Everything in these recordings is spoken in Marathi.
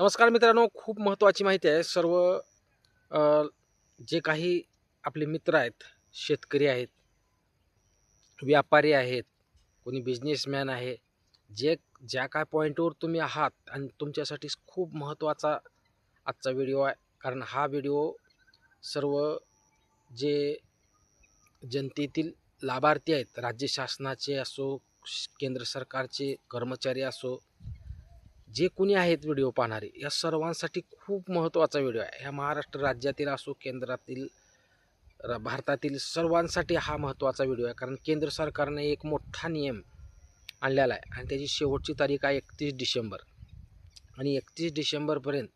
नमस्कार मित्रांनो खूप महत्त्वाची माहिती आहे. सर्व जे काही आपले मित्र आहेत शेतकरी आहेत व्यापारी आहेत कोणी बिझनेसमॅन आहे जे ज्या काय पॉईंटवर तुम्ही आहात आणि तुमच्यासाठी खूप महत्त्वाचा आजचा व्हिडिओ आहे. कारण हा व्हिडिओ सर्व जे जनतेतील लाभार्थी आहेत राज्य शासनाचे असो श- केंद्र सरकारचे कर्मचारी असो जे कोणी आहेत व्हिडिओ पाहणारे या सर्वांसाठी खूप महत्त्वाचा व्हिडिओ आहे. ह्या महाराष्ट्र राज्यातील असो केंद्रातील भारतातील सर्वांसाठी हा महत्त्वाचा व्हिडिओ आहे. कारण केंद्र सरकारने एक मोठा नियम आणलेला आहे. आणि त्याची शेवटची तारीख आहे एकतीस डिसेंबर. आणि एकतीस डिसेंबरपर्यंत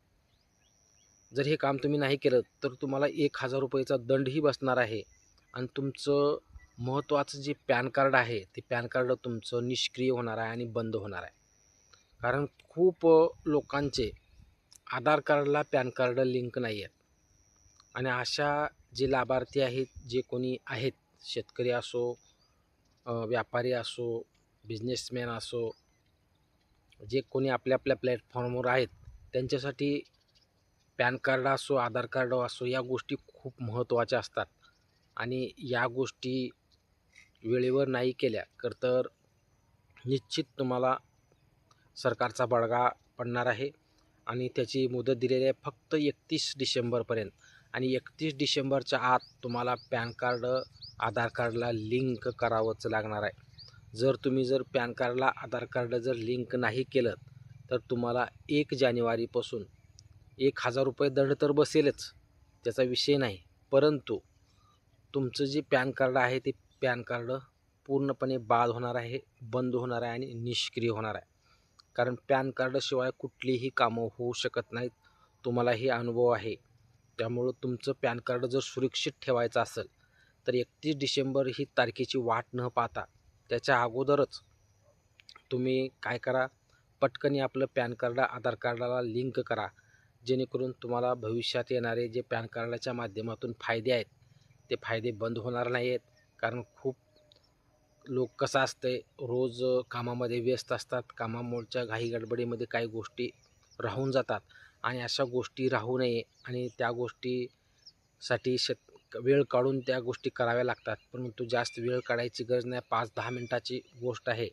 जर हे काम तुम्ही नाही केलं तर तुम्हाला एक हजार रुपयेचा दंडही बसणार आहे. आणि तुमचं महत्त्वाचं जे पॅन कार्ड आहे ते पॅन कार्ड तुमचं निष्क्रिय होणार आहे आणि बंद होणार आहे. कारण खूप लोकांचे आधार कार्डला पॅन कार्ड लिंक नाही आहेत आणि अशा जे लाभार्थी आहेत जे कोणी आहेत शेतकरी असो व्यापारी असो बिझनेसमॅन असो जे कोणी आपल्या आपल्या प्लॅटफॉर्मवर आहेत त्यांच्यासाठी पॅन कार्ड असो आधार कार्ड असो या गोष्टी खूप महत्त्वाच्या असतात. आणि या गोष्टी वेळेवर नाही केल्या तर निश्चित तुम्हाला सरकारचा बडगा पडणार आहे. आणि त्याची मुदत दिलेली आहे फक्त एकतीस डिसेंबरपर्यंत. आणि एकतीस डिसेंबरच्या आत तुम्हाला पॅन कार्ड आधार कार्डला लिंक करावंच लागणार आहे. जर तुम्ही जर पॅन कार्डला आधार कार्ड जर लिंक नाही केलं तर तुम्हाला एक जानेवारीपासून एक हजार रुपये दंड तर बसेलच त्याचा विषय नाही. परंतु तुमचं जे पॅन कार्ड आहे ते पॅन कार्ड पूर्णपणे बाद होणार आहे बंद होणार आहे आणि निष्क्रिय होणार आहे. कारण पॅन कार्डशिवाय कुठलीही कामं होऊ शकत नाहीत. तुम्हालाही अनुभव आहे. त्यामुळं तुमचं पॅन कार्ड जर सुरक्षित ठेवायचं असेल तर एकतीस डिसेंबर ही तारखेची वाट न पाहता त्याच्या अगोदरच तुम्ही काय करा पटकनी आपलं पॅन कार्ड आधार कार्डाला लिंक करा. जेणेकरून तुम्हाला भविष्यात येणारे जे पॅन कार्डाच्या माध्यमातून फायदे आहेत ते फायदे बंद होणार नाही आहेत कारण खूप लोक कसं असतंय रोज कामामध्ये व्यस्त असतात कामामुळच्या घाई गडबडीमध्ये काही गोष्टी राहून जातात आणि अशा गोष्टी राहू नये आणि त्या गोष्टीसाठी शेत वेळ काढून त्या गोष्टी कराव्या लागतात. परंतु जास्त वेळ काढायची गरज नाही पाच दहा मिनटाची गोष्ट आहे.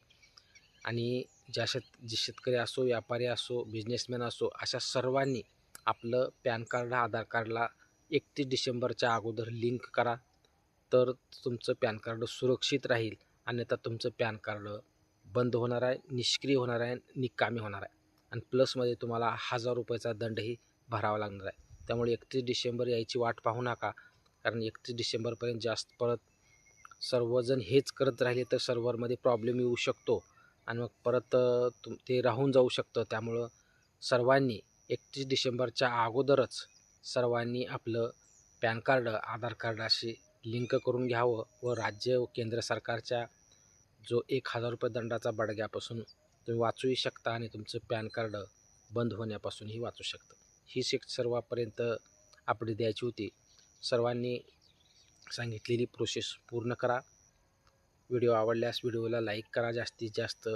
आणि ज्या शेत जे शेतकरी असो व्यापारी असो बिझनेसमॅन असो अशा सर्वांनी आपलं पॅन कार्ड आधार कार्डला एकतीस डिसेंबरच्या अगोदर लिंक करा तर तुमचं पॅन कार्ड सुरक्षित राहील. अन्यथा तुमचं पॅन कार्ड बंद होणार आहे निष्क्रिय होणार आहे निकामी होणार आहे. आणि प्लसमध्ये तुम्हाला हजार रुपयाचा दंडही भरावा लागणार आहे. त्यामुळे एकतीस डिसेंबर यायची वाट पाहू नका कारण एकतीस डिसेंबरपर्यंत जास्त परत सर्वजण हेच करत राहिले तर सर्व्हरमध्ये प्रॉब्लेम येऊ शकतो. आणि मग परत तुम ते राहून जाऊ शकतं. त्यामुळं सर्वांनी एकतीस डिसेंबरच्या अगोदरच सर्वांनी आपलं पॅन कार्ड आधार कार्डाशी लिंक करून घ्यावं व राज्य व केंद्र सरकारच्या जो एक हजार रुपये दंडाचा बडग्यापासून तुम्ही वाचूही शकता आणि तुमचं पॅन कार्ड बंद होण्यापासूनही वाचू शकतं. ही शिक सर्वापर्यंत आपली द्यायची होती. सर्वांनी सांगितलेली प्रोसेस पूर्ण करा. व्हिडिओ आवडल्यास व्हिडिओला लाईक करा. जास्तीत जास्त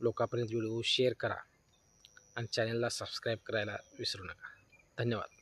लोकांपर्यंत व्हिडिओ शेअर करा. आणि चॅनलला सबस्क्राईब करायला विसरू नका. धन्यवाद.